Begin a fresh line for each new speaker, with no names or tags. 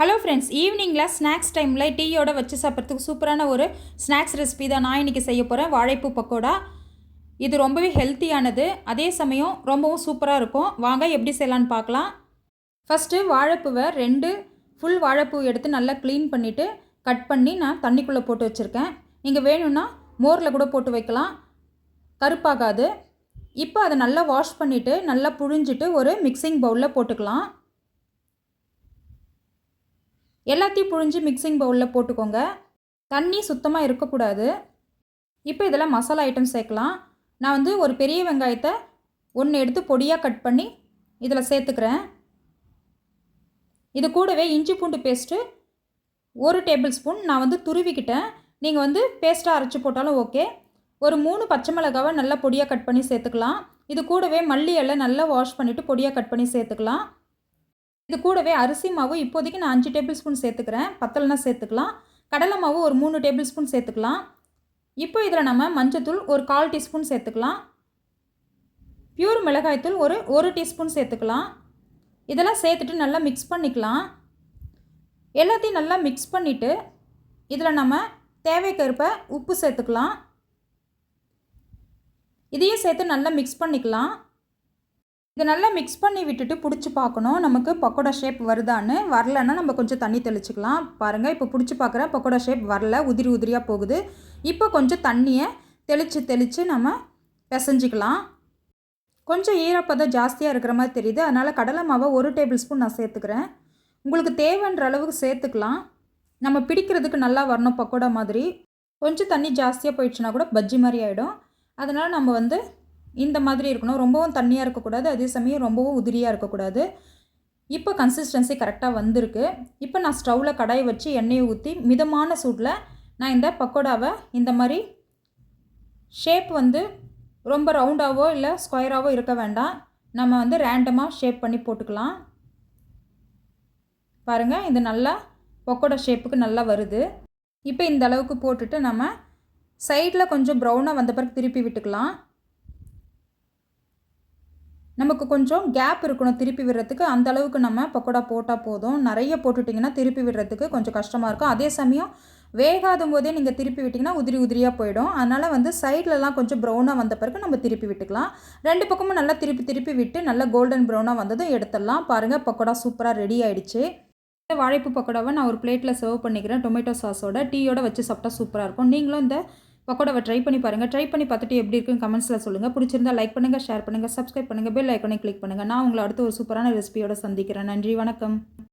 Hello friends ஈவினிங்கில் snacks டைமில் டீயோட வச்சு சாப்பிட்றதுக்கு சூப்பரான ஒரு ஸ்நாக்ஸ் ரெசிபி தான் நான் இன்றைக்கி செய்ய போகிறேன் வாழைப்பூ பக்கோடா. இது ரொம்பவே ஹெல்த்தியானது அதே சமயம் ரொம்பவும் சூப்பராக இருக்கும். வாங்க எப்படி செய்யலான்னு பார்க்கலாம். ஃபஸ்ட்டு வாழைப்பூவை ரெண்டு ஃபுல் வாழைப்பூ எடுத்து நல்லா க்ளீன் பண்ணிவிட்டு கட் பண்ணி நான் தண்ணிக்குள்ளே போட்டு வச்சுருக்கேன். நீங்கள் வேணும்னா மோரில் கூட போட்டு வைக்கலாம். கருப்பாகாது. இப்போ அதை நல்லா வாஷ் பண்ணிவிட்டு நல்லா புழிஞ்சிட்டு ஒரு மிக்சிங் பவுலில் போட்டுக்கலாம். எல்லாத்தையும் புழிஞ்சு மிக்சிங் பவுலில் போட்டுக்கோங்க. தண்ணி சுத்தமாக இருக்கக்கூடாது. இப்போ இதில் மசாலா ஐட்டம் சேர்க்கலாம். நான் வந்து ஒரு பெரிய வெங்காயத்தை ஒன்று எடுத்து பொடியாக கட் பண்ணி இதில் சேர்த்துக்கிறேன். இது கூடவே இஞ்சி பூண்டு பேஸ்ட்டு ஒரு டேபிள் ஸ்பூன் நான் வந்து துருவிக்கிட்டேன். நீங்கள் வந்து பேஸ்ட்டாக அரைச்சி போட்டாலும் ஓகே ஒரு மூணு பச்சை மிளகாவை நல்லா பொடியாக கட் பண்ணி சேர்த்துக்கலாம். இது கூடவே மல்லி எல்லாம் நல்லா வாஷ் பண்ணிவிட்டு பொடியாக கட் பண்ணி சேர்த்துக்கலாம். இது கூடவே அரிசி மாவு இப்போதைக்கு நான் அஞ்சு டேபிள் ஸ்பூன் சேர்த்துக்கிறேன். பத்தலைனா சேர்த்துக்கலாம். கடலை மாவு ஒரு மூணு டேபிள் ஸ்பூன் சேர்த்துக்கலாம். இப்போ இதில் நம்ம மஞ்சத்தூள் ஒரு கால் டீஸ்பூன் சேர்த்துக்கலாம். பியூர் மிளகாய்த்தூள் ஒரு ஒரு டீஸ்பூன் சேர்த்துக்கலாம். இதெல்லாம் சேர்த்துட்டு நல்லா மிக்ஸ் பண்ணிக்கலாம். எல்லாத்தையும் நல்லா மிக்ஸ் பண்ணிவிட்டு இதில் நம்ம தேவைக்கேற்ப உப்பு சேர்த்துக்கலாம். இதையும் சேர்த்து நல்லா மிக்ஸ் பண்ணிக்கலாம். இதை நல்லா மிக்ஸ் பண்ணி விட்டுட்டு பிடிச்சி பார்க்கணும். நமக்கு பக்கோடா ஷேப் வருதான்னு வரலன்னா நம்ம கொஞ்சம் தண்ணி தெளிச்சிக்கலாம். பாருங்கள் இப்போ பிடிச்சி பார்க்குறேன் பக்கோடா ஷேப் வரல உதிரி உதிரியாக போகுது. இப்போ கொஞ்சம் தண்ணியை தெளித்து தெளித்து நம்ம பிசைஞ்சிக்கலாம். கொஞ்சம் ஈரப்பதம் ஜாஸ்தியாக இருக்கிற மாதிரி தெரியுது. அதனால் கடலை மாவை ஒரு டேபிள் ஸ்பூன் நான் சேர்த்துக்கிறேன். உங்களுக்கு தேவைன்ற அளவுக்கு சேர்த்துக்கலாம். நம்ம பிடிக்கிறதுக்கு நல்லா வரணும் பக்கோடா மாதிரி. கொஞ்சம் தண்ணி ஜாஸ்தியாக போயிடுச்சுன்னா கூட பஜ்ஜி மாதிரி ஆகிடும் அதனால் நம்ம வந்து இந்த மாதிரி இருக்கணும். ரொம்பவும் தண்ணியாக இருக்கக்கூடாது. அதே சமயம் ரொம்பவும் உதிரியாக இருக்கக்கூடாது. இப்போ கன்சிஸ்டன்சி கரெக்டாக வந்திருக்கு. இப்போ நான் ஸ்டவ்வில் கடாயை வச்சு எண்ணெயை ஊற்றி மிதமான சூட்டில் நான் இந்த பக்கோடாவை இந்த மாதிரி ஷேப் வந்து ரொம்ப ரவுண்டாகவோ இல்லை ஸ்கொயராகவோ இருக்க வேண்டாம். நம்ம வந்து ரேண்டமாக ஷேப் பண்ணி போட்டுக்கலாம். பாருங்கள் இது நல்லா பக்கோடா ஷேப்புக்கு நல்லா வருது. இப்போ இந்த அளவுக்கு போட்டுட்டு நம்ம சைடில் கொஞ்சம் ப்ரௌனாக வந்த பிறகு திருப்பி விட்டுக்கலாம். நமக்கு கொஞ்சம் கேப் இருக்கணும் திருப்பி விடுறதுக்கு. அந்த அளவுக்கு நம்ம பக்கோடா போட்டால் போதும். நிறைய போட்டுட்டிங்கன்னா திருப்பி விடுறதுக்கு கொஞ்சம் கஷ்டமாக இருக்கும். அதே சமயம் வேகாத போதே நீங்கள் திருப்பி விட்டிங்கன்னா உதிரி உதிரியாக போயிடும். அதனால் வந்து சைட்லலாம் கொஞ்சம் ப்ரௌனாக வந்த பிறகு நம்ம திருப்பி விட்டுக்கலாம். ரெண்டு பக்கமும் நல்லா திருப்பி திருப்பி விட்டு நல்லா கோல்டன் ப்ரௌனாக வந்ததும் எடுத்துடலாம். பாருங்கள் பக்கோடா சூப்பராக ரெடி ஆகிடுச்சு வாழைப்பு பக்கோடாவை நான் ஒரு பிளேட்டில் சர்வ் பண்ணிக்கிறேன். டொமேட்டோ சாஸோட டீயோட வச்சு சாப்பிட்டா சூப்பராக இருக்கும். நீங்களும் இந்த பக்கோடாவை ட்ரை பண்ணி பாருங்கள் ட்ரை பண்ணி பார்த்துட்டு எப்படி இருக்குன்னு கமெண்ட்ஸில் சொல்லுங்கள் பிடிச்சிருந்தா லைக் பண்ணுங்கள் ஷேர் பண்ணுங்கள் சப்ஸ்கிரைப் பண்ணுங்கள் பெல் ஐக்கனை கிளிக் பண்ணுங்கள் நான் உங்களை அடுத்து ஒரு சூப்பரான ரெசிபியோட சந்திக்கிறேன். நன்றி வணக்கம்.